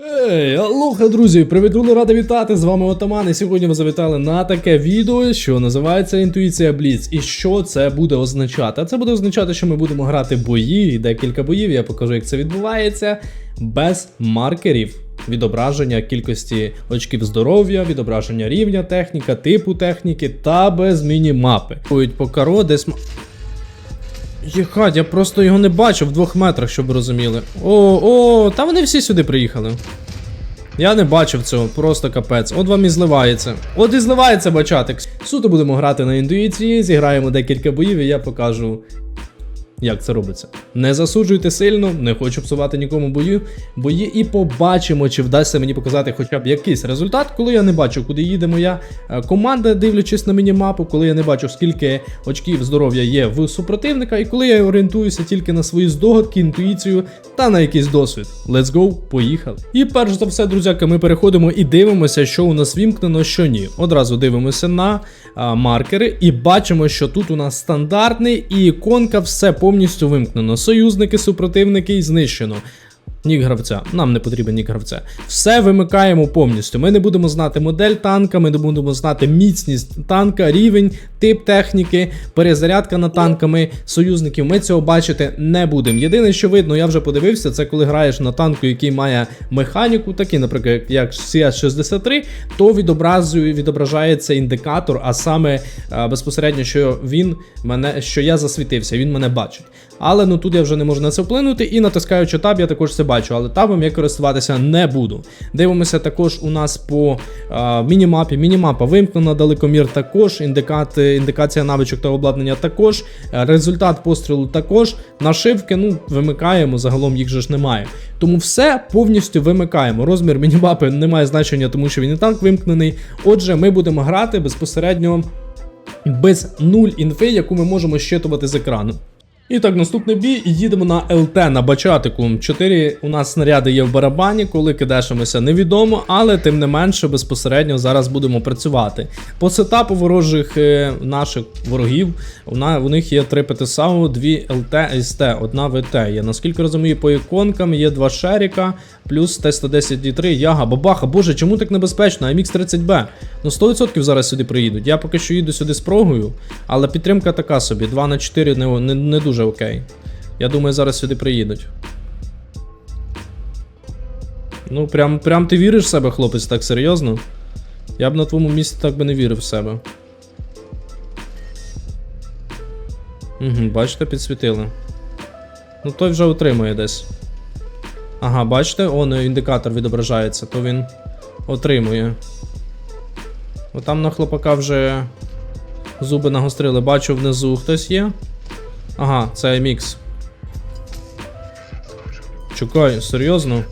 Ей, алоха, друзі! Привіт, рада вітати! З вами Отаман. І сьогодні ви завітали на таке відео, що називається Інтуїція Бліц. І що це буде означати? А це буде означати, що ми будемо грати бої, декілька боїв. Я покажу, як це відбувається, без маркерів. Відображення кількості очків здоров'я, відображення рівня техніка, типу техніки та без мінімапи. По каро, десь. Єхать, я просто його не бачу в двох метрах, щоб розуміли. О, о, та вони всі сюди приїхали. Я не бачив цього, просто капець. От вам і зливається. От і зливається бачатик. Суто будемо грати на інтуїції, зіграємо декілька боїв, і я покажу, як це робиться. Не засуджуйте сильно, не хочу псувати нікому бою. Бої і побачимо, чи вдасться мені показати хоча б якийсь результат, коли я не бачу, куди їде моя е, команда, дивлячись на мінімапу, коли я не бачу, скільки очків здоров'я є в супротивника, і коли я орієнтуюся тільки на свої здогадки, інтуїцію та на якийсь досвід. Let's go, поїхали. І перш за все, друзяки, ми переходимо і дивимося, що у нас вімкнено, що ні. Одразу дивимося на а, маркери і бачимо, що тут у нас стандартний і іконка все повністю вимкнено. Союзники, супротивники і знищено. Нік гравця, нам не потрібен нік гравця. Все вимикаємо повністю. Ми не будемо знати модель танка, ми не будемо знати міцність танка, рівень, тип техніки, перезарядка над танками союзників. Ми цього бачити не будемо. Єдине, що видно, я вже подивився, це коли граєш на танку, який має механіку, такий, наприклад, як CS63, то відобразує, відображається індикатор, а саме безпосередньо, що він мене, що я засвітився, він мене бачить. Але ну тут я вже не можу на це вплинути, і натискаючи таб, я також це бачу, але табом я користуватися не буду. Дивимося також у нас по а, мінімапі. Мінімапа вимкнена, далекомір також, індикати, індикація навичок та обладнання також, е, результат пострілу також. Нашивки, ну, вимикаємо, загалом їх же ж немає. Тому все повністю вимикаємо. Розмір мінімапи не має значення, тому що він і так вимкнений. Отже, ми будемо грати безпосередньо без нуль інфи, яку ми можемо щитувати з екрану. І так, наступний бій, їдемо на ЛТ на бачатику. Чотири у нас снаряди є в барабані, коли кидешимося, невідомо, але тим не менше безпосередньо зараз будемо працювати. По сетапу ворожих е, наших ворогів у, них є три ПТСАУ, дві ЛТ СТ, одна ВТ. Я наскільки розумію, по іконкам є два Шеріка, плюс Т-110 3 Яга, бабаха, боже, чому так небезпечно? АМХ 30Б. Ну 100% зараз сюди приїдуть. Я поки що їду сюди з прогою, але підтримка така собі. 2 на 4 не, не, не дуже окей. Я думаю, зараз сюди приїдуть. Ну, прям, прям ти віриш в себе, хлопець, так серйозно? Я б на твоєму місці так би не вірив в себе. Угу, бачите, підсвітили. Ну той вже отримує десь. Ага, бачите, он індикатор відображається, то він отримує. О, там на хлопака вже зуби нагострили. Бачу внизу хтось є. Ага, це мікс. Чекай, серйозно?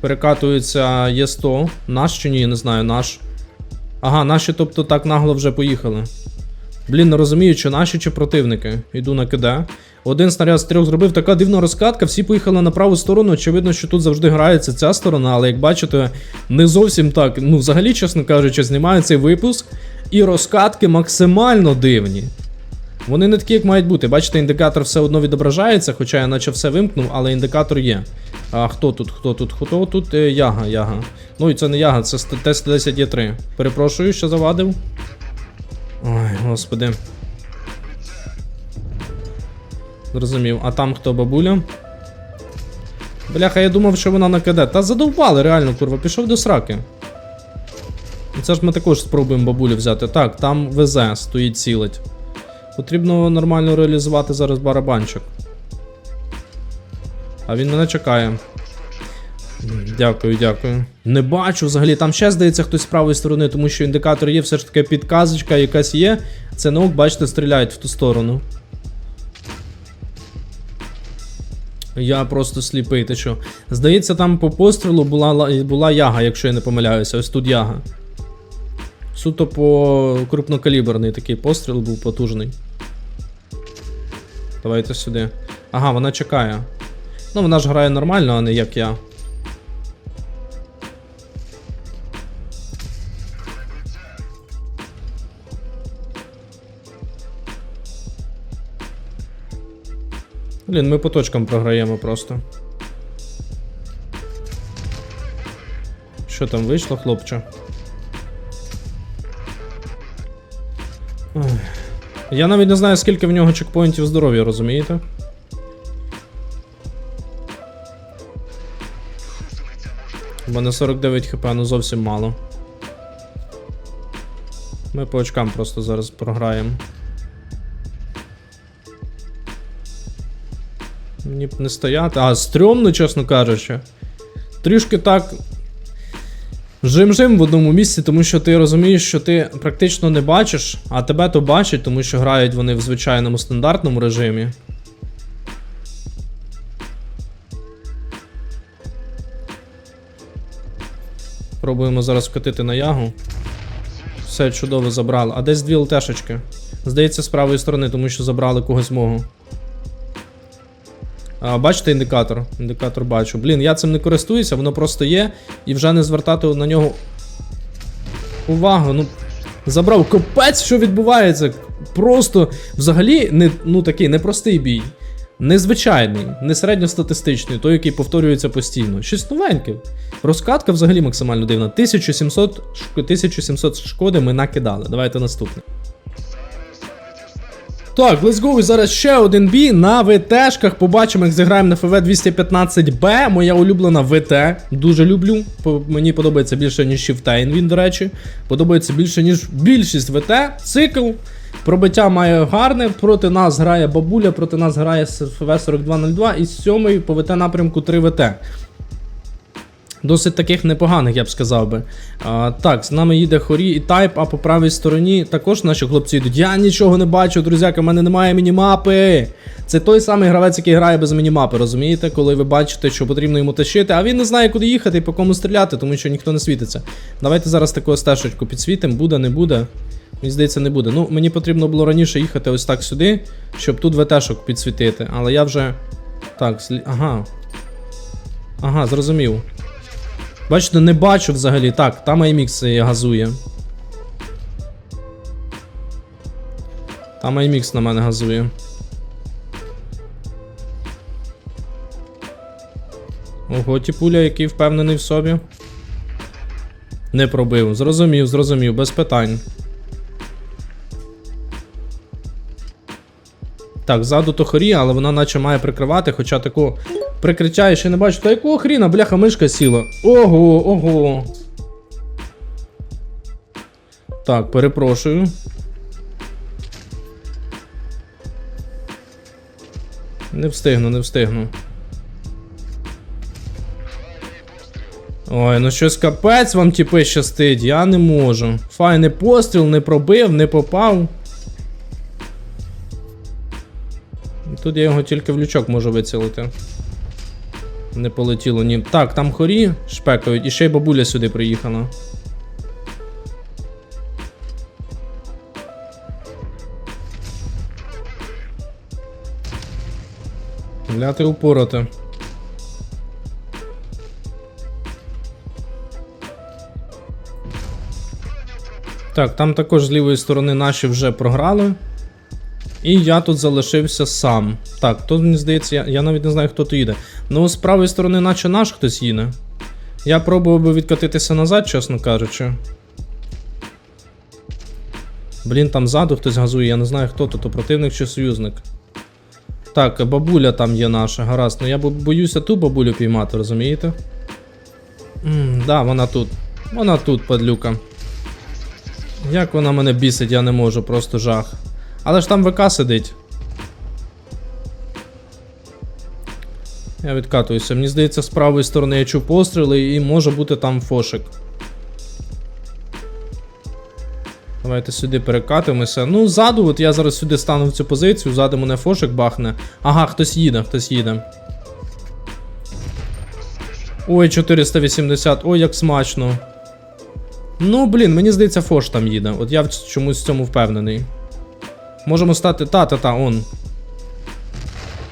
Перекатується Є100. Наш чи ні, не знаю, наш. Ага, наші, тобто так нагло вже поїхали. Блін, не розумію, чи наші, чи противники. Йду на КД. Один снаряд з трьох зробив така дивна розкатка, всі поїхали на праву сторону. Очевидно, що тут завжди грається ця сторона, але як бачите, не зовсім так. Ну, взагалі, чесно кажучи, знімаю цей випуск, і розкатки максимально дивні. Вони не такі, як мають бути. Бачите, індикатор все одно відображається, хоча я наче все вимкнув, але індикатор є. А хто тут? Хто тут? Хто тут? Е, яга, яга. Ну і це не яга, це Т-110 Є3. Перепрошую, що завадив. Ой, господи. Зрозумів. А там хто бабуля? Бляха, я думав, що вона на КД. Та задовбали, реально, курва, пішов до сраки. Це ж ми також спробуємо бабулю взяти. Так, там ВЗ стоїть цілить. Потрібно нормально реалізувати зараз барабанчик. А він мене чекає. Дякую, дякую. Не бачу взагалі. Там ще здається хтось з правої сторони, тому що індикатор є, все ж таки підказочка якась є. Це наук, бачите, стріляють в ту сторону. Я просто сліпий, ти що? Здається, там по пострілу була, була яга, якщо я не помиляюся. Ось тут яга. Суто по крупнокаліберний такий постріл був потужний. Давайте сюди. Ага, вона чекає. Ну, вона ж грає нормально, а не як я. Блін, ми по точкам програємо просто. Що там вийшло, хлопче? Я навіть не знаю, скільки в нього чекпоінтів здоров'я, розумієте? У мене 49 хп, ну зовсім мало. Ми по очкам просто зараз програємо. Мені б не стояти. А, стрьомно, чесно кажучи. Трішки так. Жим-жим в одному місці, тому що ти розумієш, що ти практично не бачиш, а тебе то бачать, тому що грають вони в звичайному стандартному режимі. Пробуємо зараз вкатити на ягу. Все чудово забрали. А десь дві ЛТшечки. Здається, з правої сторони, тому що забрали когось мого. Бачите індикатор? Індикатор бачу. Блін, я цим не користуюся, воно просто є, і вже не звертати на нього увагу. Ну, забрав капець, що відбувається. Просто взагалі не, ну, такий непростий бій. Незвичайний, не середньостатистичний, той, який повторюється постійно. Щось новеньке. Розкатка взагалі максимально дивна. 1700, 1700 шкоди ми накидали. Давайте наступне. Так, let's go. І зараз ще один бій на ВТшках. Побачимо, як зіграємо на ФВ 215Б. Моя улюблена ВТ. Дуже люблю. Мені подобається більше, ніж Шіфтейн він, до речі. Подобається більше, ніж більшість ВТ. Цикл. Пробиття має гарне. Проти нас грає бабуля, проти нас грає ФВ 4202 і сьомий по ВТ напрямку 3 ВТ. Досить таких непоганих, я б сказав би. А, так, з нами їде Хорі і Тайп, а по правій стороні також наші хлопці йдуть. Я нічого не бачу, друзяка, в мене немає мінімапи. Це той самий гравець, який грає без мінімапи, розумієте? Коли ви бачите, що потрібно йому тащити, а він не знає, куди їхати і по кому стріляти, тому що ніхто не світиться. Давайте зараз таку стежечку підсвітимо, буде, не буде. Мені здається, не буде. Ну, мені потрібно було раніше їхати ось так сюди, щоб тут ВТшок підсвітити. Але я вже. Так, слі... ага. Ага, зрозумів. Бачите, не бачу взагалі. Так, там IMX газує. Там IMX на мене газує. Ого, тіпуля, який впевнений в собі. Не пробив. Зрозумів, зрозумів, без питань. Так, ззаду то хорі, але вона наче має прикривати, хоча таку прикриття я ще не бачу. Та якого хріна, бляха, мишка сіла. Ого, ого. Так, перепрошую. Не встигну, не встигну. Ой, ну щось капець вам типи щастить, я не можу. Файний постріл, не пробив, не попав. Тут я його тільки в лючок можу вицілити. Не полетіло ні. Так, там хорі шпекають, і ще й бабуля сюди приїхала. Гляти упороти. Так, там також з лівої сторони наші вже програли. І я тут залишився сам. Так, тут мені здається, я, я навіть не знаю, хто тут їде. Ну, з правої сторони, наче наш хтось їде. Я пробував би відкатитися назад, чесно кажучи. Блін, там ззаду хтось газує, я не знаю хто то, то противник чи союзник. Так, бабуля там є наша, гаразд. Ну я боюся ту бабулю піймати, розумієте? Ммм, да, вона тут. Вона тут, падлюка. Як вона мене бісить, я не можу, просто жах. Але ж там ВК сидить. Я відкатуюся. Мені здається, з правої сторони я чув постріли і може бути там фошик. Давайте сюди перекатимося. Ну, ззаду, от я зараз сюди стану в цю позицію, ззаду мене фошик бахне. Ага, хтось їде, хтось їде. Ой, 480, ой, як смачно. Ну, блін, мені здається, фош там їде. От я чомусь в цьому впевнений. Можемо стати. Та-та-та, он.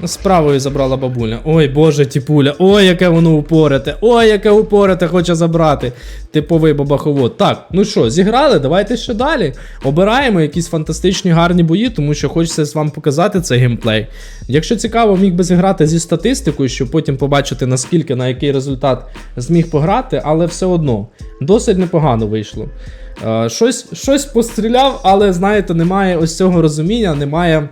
З правої забрала бабуля. Ой, боже, тіпуля. Ой, яке воно упорите. Ой, яке упорите хоче забрати. Типовий бабаховод. Так, ну що, зіграли? Давайте ще далі. Обираємо якісь фантастичні гарні бої, тому що хочеться вам показати цей геймплей. Якщо цікаво, міг би зіграти зі статистикою, щоб потім побачити, наскільки на який результат зміг пограти, але все одно досить непогано вийшло. Е, щось, щось постріляв, але знаєте, немає ось цього розуміння, немає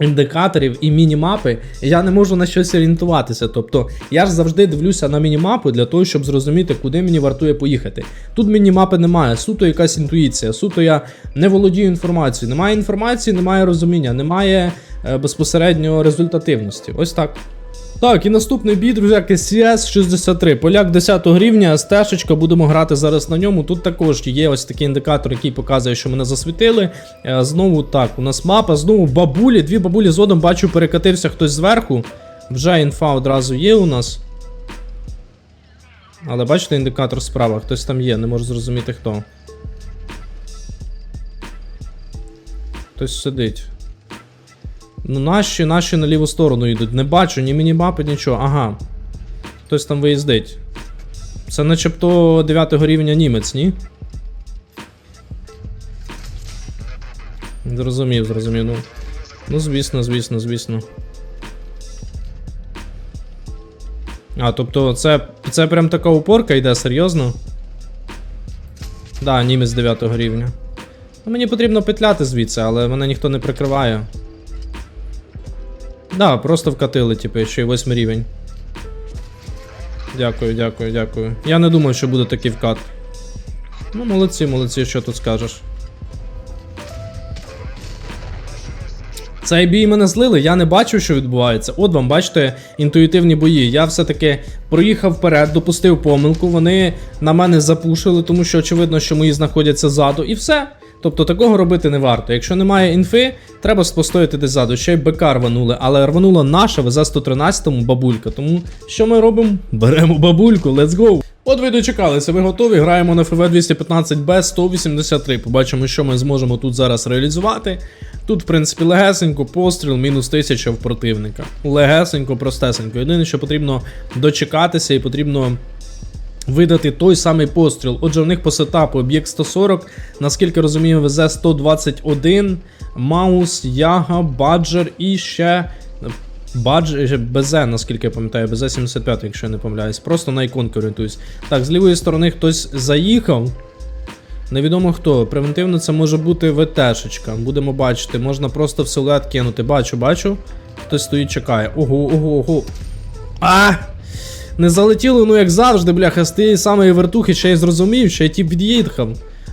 індикаторів і мінімапи, і я не можу на щось орієнтуватися. Тобто я ж завжди дивлюся на мінімапу для того, щоб зрозуміти, куди мені вартує поїхати. Тут мінімапи немає, суто якась інтуїція, суто я не володію інформацією. Немає інформації, немає розуміння, немає е, безпосередньо результативності. Ось так. Так, і наступний бій, друзяки, CS63. Поляк 10 рівня, стежечка, будемо грати зараз на ньому. Тут також є ось такий індикатор, який показує, що мене засвітили. Е, Знову так, у нас мапа, знову бабулі, дві бабулі зодом бачу, перекатився хтось зверху. Вже інфа одразу є у нас. Але бачите, індикатор справа, хтось там є, не можу зрозуміти хто. Хтось сидить. Ну, наші, наші на ліву сторону йдуть. Не бачу ні мінімапи, нічого. Ага. Хтось там виїздить. Це начебто 9 рівня німець, ні? Зрозумів, зрозумів. Ну, ну звісно, звісно, звісно. А, тобто це, це прям така упорка йде, серйозно? Да, німець 9 рівня. Ну, мені потрібно петляти звідси, але мене ніхто не прикриває. Да, просто вкатили, типу, ще й 8 рівень. Дякую, дякую, дякую. Я не думав, що буде такий вкат. Ну, молодці, молодці, що тут скажеш. Цей бій мене злили, я не бачив, що відбувається. От вам, бачите, інтуїтивні бої. Я все-таки проїхав вперед, допустив помилку, вони на мене запушили, тому що очевидно, що мої знаходяться ззаду, і все. Тобто такого робити не варто. Якщо немає інфи, треба постояти десь ззаду. Ще й БК рванули, але рванула наша ВЗ-113 бабулька. Тому що ми робимо? Беремо бабульку, let's go! От ви дочекалися, ви готові. Граємо на ФВ 215Б 183. Побачимо, що ми зможемо тут зараз реалізувати. Тут, в принципі, легесенько, постріл, мінус 1000 в противника. Легесенько, простесенько. Єдине, що потрібно дочекатися і потрібно видати той самий постріл. Отже, в них по сетапу об'єкт 140, наскільки розумію, везе 121, Маус, Яга, Баджер і ще. Бадж БЗ, наскільки я пам'ятаю, БЗ 75, якщо я не помиляюсь. Просто на іконки орієнтуюсь. Так, з лівої сторони хтось заїхав. Невідомо хто. Превентивно це може бути ВТшечка. Будемо бачити. Можна просто в силует кинути. Бачу, бачу. Хтось стоїть, чекає. Ого, ого, ого. А! Не залетіло, ну як завжди, бляха, з тієї самої вертухи, ще й зрозумів, ще й тіп від'їхав.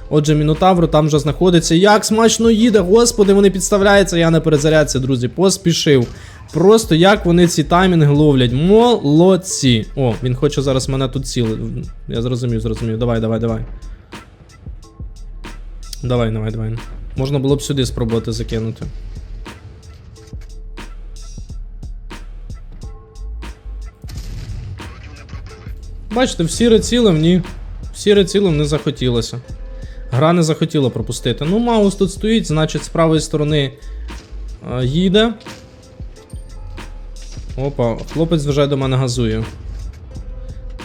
Отже, Мінотавр там вже знаходиться. Як смачно їде, господи, вони підставляються, я не перезарядся, друзі. Поспішив. Просто як вони ці таймінги ловлять. Молодці. О, він хоче зараз мене тут цілити. Я зрозумів, зрозумів. Давай, давай, давай. Давай, давай, давай. Можна було б сюди спробувати закинути. Бачите, в сіре цілим ні. В сіре цілим не захотілося. Гра не захотіла пропустити. Ну, Маус тут стоїть, значить, з правої сторони е, їде. Опа, хлопець вже до мене газує.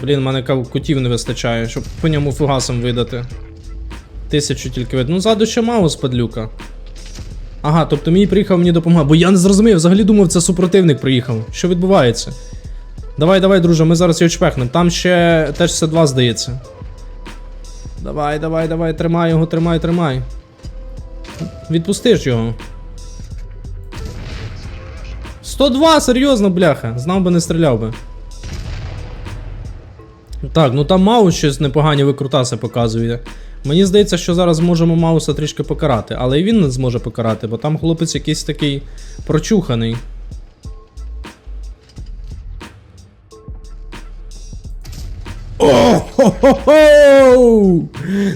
Блін, в мене кутів не вистачає, щоб по ньому фугасом видати. Тисячу тільки вид. Ну, ззаду ще Маус, падлюка. Ага, тобто мій приїхав мені допомагати. Бо я не зрозумів, взагалі думав, це супротивник приїхав. Що відбувається? Давай, давай, друже, ми зараз його чпехнемо. Там ще теж все 2 здається. Давай, давай, давай, тримай його, тримай, тримай. Відпусти ж його. 102, серйозно, бляха. Знав би, не стріляв би. Так, ну там Маус щось непогані викрутаси показує. Мені здається, що зараз зможемо Мауса трішки покарати, але і він не зможе покарати, бо там хлопець якийсь такий прочуханий.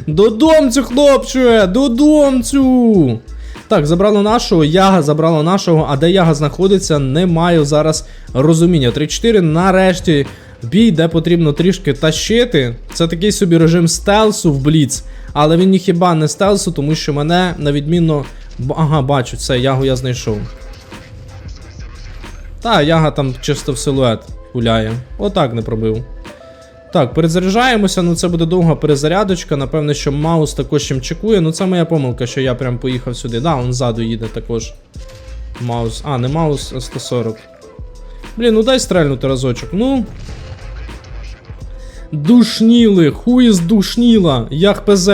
Додомцю, хлопче! Додомцю! Так, забрало нашого, яга забрало нашого, а де яга знаходиться, не маю зараз розуміння. 3-4 нарешті бій, де потрібно трішки тащити. Це такий собі режим стелсу в Бліц, але він ніхіба не стелсу, тому що мене на відмінно. Ага, бачу, це ягу я знайшов. Та, яга там чисто в силует гуляє. Отак не пробив. Так, перезаряджаємося, ну це буде довга перезарядочка. Напевне, що Маус також чим чекує. Ну це моя помилка, що я прям поїхав сюди. Да, он ззаду їде також. Маус. А, не Маус, а 140. Блін, ну дай стрельнути разочок. Ну. Душніли, хуїз душніла, ях ПЗ.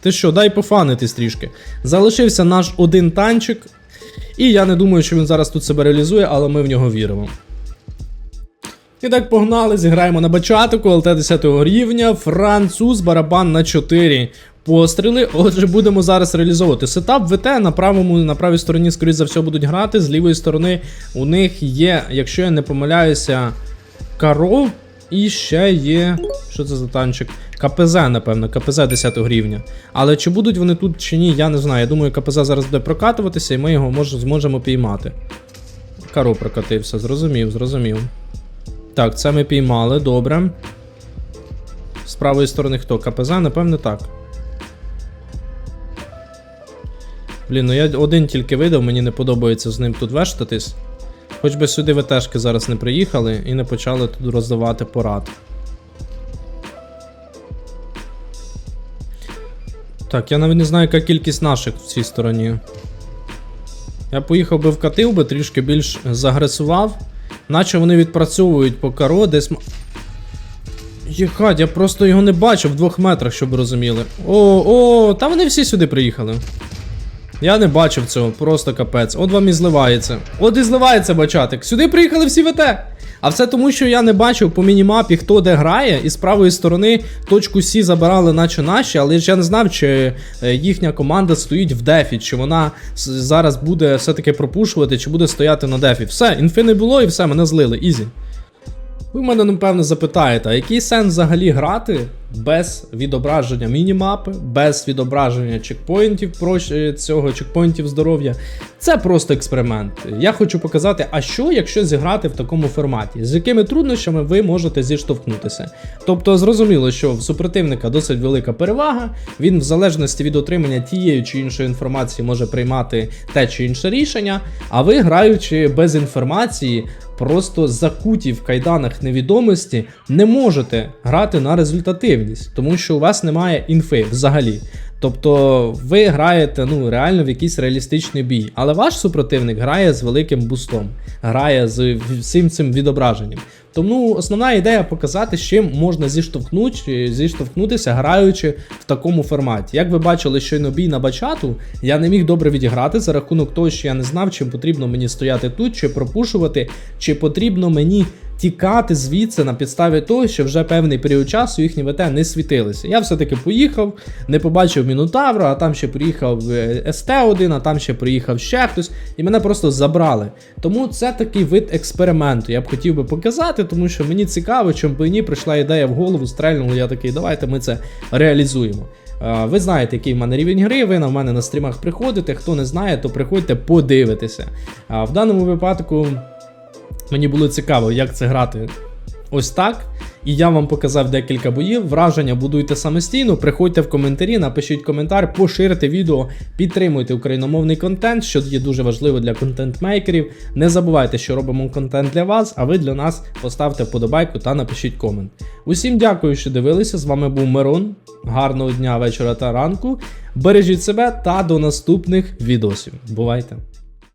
Ти що, дай пофанитись трішки. Залишився наш один танчик. І я не думаю, що він зараз тут себе реалізує, але ми в нього віримо. І так погнали, зіграємо на бачатику, ЛТ 10 рівня, француз, барабан на 4 постріли. Отже, будемо зараз реалізовувати сетап ВТ на правому, на правій стороні, скоріш за все, будуть грати. З лівої сторони у них є, якщо я не помиляюся, Каро. І ще є. Що це за танчик? КПЗ, напевно, КПЗ 10 рівня. Але чи будуть вони тут чи ні, я не знаю. Я думаю, КПЗ зараз буде прокатуватися, і ми його мож, зможемо піймати. Каро прокатився, зрозумів, зрозумів. Так, це ми піймали, добре. З правої сторони хто? КПЗ, напевне, так. Блін, ну я один тільки видав, мені не подобається з ним тут вештатись. Хоч би сюди ВТшки зараз не приїхали і не почали тут роздавати порад. Так, я навіть не знаю, яка кількість наших в цій стороні. Я поїхав би вкатив би, трішки більш загресував. Наче вони відпрацьовують по каро, десь. Єхать, я просто його не бачив в двох метрах, щоб розуміли. О, о, та вони всі сюди приїхали. Я не бачив цього, просто капець. От вам і зливається. От і зливається бачатик. Сюди приїхали всі ВТ. А все тому, що я не бачив по мінімапі, хто де грає, і з правої сторони точку Сі забирали, наче наші, але я не знав, чи е, їхня команда стоїть в дефі, чи вона зараз буде все-таки пропушувати, чи буде стояти на дефі. Все, інфи не було і все, мене злили. Ізі. Ви мене, напевно, запитаєте, а який сенс взагалі грати без відображення мінімапи, без відображення чекпоінтів е, цього чекпоінтів здоров'я? Це просто експеримент. Я хочу показати, а що, якщо зіграти в такому форматі, з якими труднощами ви можете зіштовхнутися. Тобто, зрозуміло, що в супротивника досить велика перевага, він в залежності від отримання тієї чи іншої інформації може приймати те чи інше рішення, а ви, граючи без інформації, просто закуті в кайданах невідомості, не можете грати на результативність, тому що у вас немає інфи взагалі. Тобто ви граєте ну реально в якийсь реалістичний бій, але ваш супротивник грає з великим бустом, грає з всім цим відображенням. Тому основна ідея показати, з чим можна зіштовхнути, зіштовхнутися, граючи в такому форматі. Як ви бачили, щойно бій на бачату, я не міг добре відіграти за рахунок того, що я не знав, чим потрібно мені стояти тут, чи пропушувати, чи потрібно мені тікати звідси на підставі того, що вже певний період часу їхні ВТ не світилися. Я все-таки поїхав, не побачив Мінотавра, а там ще приїхав е, СТ-1, а там ще приїхав ще хтось, і мене просто забрали. Тому це такий вид експерименту. Я б хотів би показати, тому що мені цікаво, би прийшла ідея в голову, стрельнула, я такий, давайте ми це реалізуємо. Е, Ви знаєте, який в мене рівень гри, ви на мене на стрімах приходите. Хто не знає, то приходьте подивитися. В даному випадку мені було цікаво, як це грати ось так. І я вам показав декілька боїв. Враження будуйте самостійно. Приходьте в коментарі, напишіть коментар, поширте відео, підтримуйте україномовний контент, що є дуже важливо для контент-мейкерів. Не забувайте, що робимо контент для вас, а ви для нас поставте вподобайку та напишіть комент. Усім дякую, що дивилися. З вами був Мирон. Гарного дня, вечора та ранку. Бережіть себе та до наступних відосів. Бувайте!